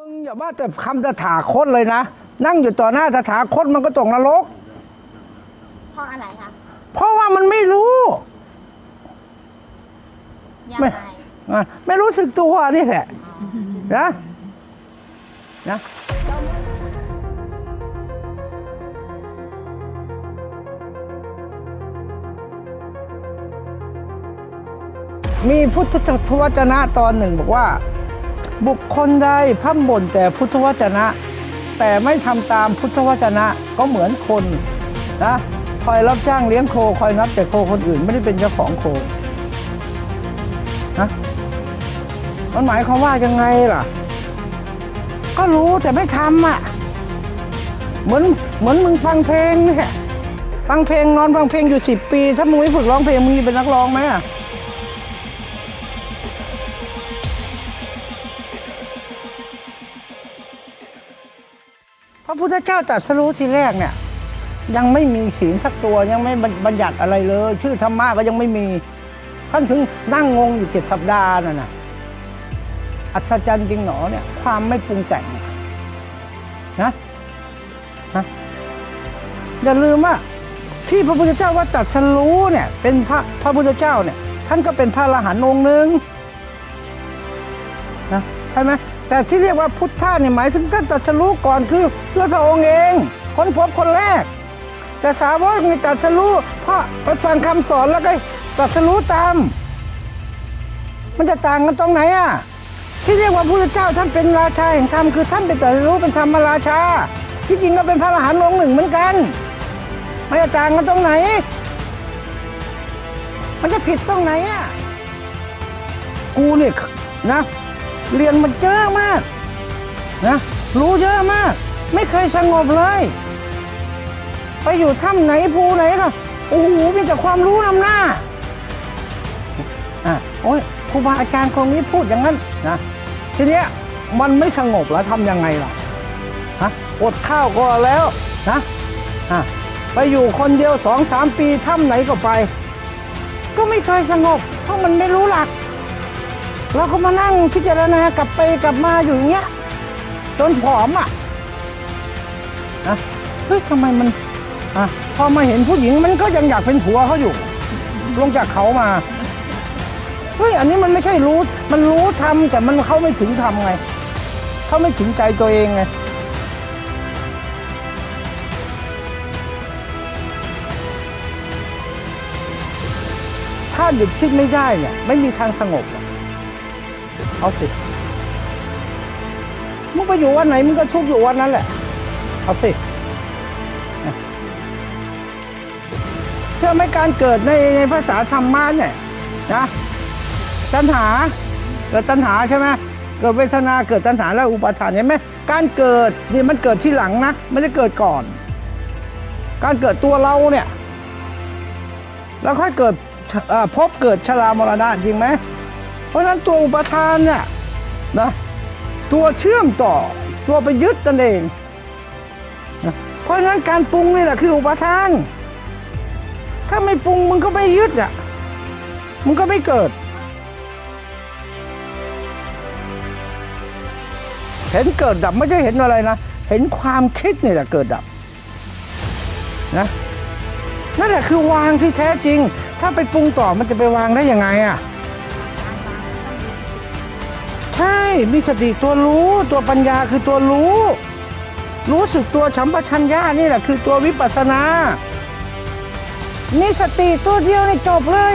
มึงอย่าว่าแต่คำตถาคตเลยนะ นั่งอยู่ต่อหน้าตถาคตมันก็ตกนรก เพราะอะไรคะเพราะว่ามันไม่รู้ยังไม่ไงอะไม่รู้สึกตัวนี่แหละนะนะ มีพุทธวจนะตอนหนึ่งบอกว่า บุคคลใดพ่ำบ่นแต่พุทธวจนะ แต่ไม่ทำตามพุทธวจนะก็เหมือนคนนะคอยรับจ้างเลี้ยงโคคอยนับแต่โคคนอื่นไม่ได้เป็นเจ้าของโคนะมันหมายความว่ายังไงล่ะ ก็รู้แต่ไม่ทำอะเหมือนเหมือนมึงฟังเพลงเนี่ยฟังเพลงนอนฟังเพลงอยู่สิบปี ถ้ามึงไม่ฝึกร้องเพลงมึงจะเป็นนักร้องไหมอะ พระพุทธเจ้าตรัสรู้ทีแรกเนี่ย ยังไม่มีศีลสักตัวยังไม่บัญญัติอะไรเลย ชื่อธรรมะก็ยังไม่มีท่านถึงนั่งงงอยู่เจ็ดสัปดาห์น่ะนะอัศจรรย์จริงหนอเนี่ย ความไม่ปรุงแต่งนะนะอย่าลืมว่าที่พระพุทธเจ้าว่าตรัสรู้เนี่ย เป็นพระพระพุทธเจ้าเนี่ย ท่านก็เป็นพระอรหันต์องค์หนึ่งนะใช่ไหม แต่ที่เรียกว่าพุทธะเนี่ยหมายถึงท่านตรัสรู้ก่อนคือด้วยพระองค์เองค้นพบคนแรก แต่สาวกในตรัสรู้เพราะไปฟังคำสอนแล้วก็ตรัสรู้ตาม มันจะต่างกันตรงไหนอะที่เรียกว่าพระพุทธเจ้าท่านเป็นราชาแห่งธรรมคือท่านเป็นตรัสรู้เป็นธรรมราชา ที่จริงก็เป็นพระอรหันต์องค์หนึ่งเหมือนกันมันจะต่างกันตรงไหน มันจะผิดตรงไหนอะกูเนี่ยนะ เรียนมันเยอะมากนะรู้เยอะมาก ไม่เคยสงบเลย ไปอยู่ถ้ำไหนภูไหนก็โอ้โหมีแต่ความรู้นำหน้าอะโอ้ยครูบาอาจารย์คนนี้พูดอย่างนั้นนะทีเนี้ยมันไม่สงบแล้วทำยังไงล่ะฮะอดข้าวก็แล้วนะอะไปอยู่คนเดียวสองสามปีถ้ำไหนก็ไป ก็ไม่เคยสงบเพราะมันไม่รู้หลัก เราก็มานั่งพิจารณากลับไปกลับมาอยู่อย่างเงี้ยจนผอมอะนะเฮ้ยทำไมมันอะพอมาเห็นผู้หญิงมันก็ยังอยากเป็นผัวเขาอยู่ ลงจากเขามาเฮ้ยอันนี้มันไม่ใช่รู้ มันรู้ทำแต่มันเขาไม่ถึงทำไง เขาไม่ถึงใจตัวเองไงถ้าหยุดคิดไม่ได้เนี่ยไม่มีทางสงบ เอาสิ มึงไปอยู่วันไหนมึงก็ทุกข์อยู่วันนั้นแหละ เอาสิ เชื่อไหมการเกิดในในภาษาธรรมะเนี่ยนะตัณหา เกิดตัณหาใช่ไหมเกิดเวทนาเกิดตัณหาแล้วอุปาทานเห็นไหมการเกิดนี่มันเกิดที่หลังนะไม่ได้เกิดก่อน การเกิดตัวเราเนี่ย แล้วค่อยเกิดพบเกิดชรามรณะจริงไหม เพราะฉะนั้นตัวอุปทานเนี่ยนะตัวเชื่อมต่อตัวไปยึดตนเองนะเพราะฉะนั้นการปรุงนี่แหละคืออุปทาน ถ้าไม่ปรุงมึงก็ไม่ยึดอะมึงก็ไม่เกิด เห็นเกิดดับไม่ใช่เห็นอะไรนะ เห็นความคิดนี่แหละเกิดดับนะนั่นแหละคือวางที่แท้จริง ถ้าไปปรุงต่อมันจะไปวางได้ยังไงอะ มีสติตัวรู้ ตัวปัญญาคือตัวรู้ รู้สึกตัวฉัมปชัญญะนี่แหละคือตัววิปัสสนา มีสติตัวเดียวในจบเลย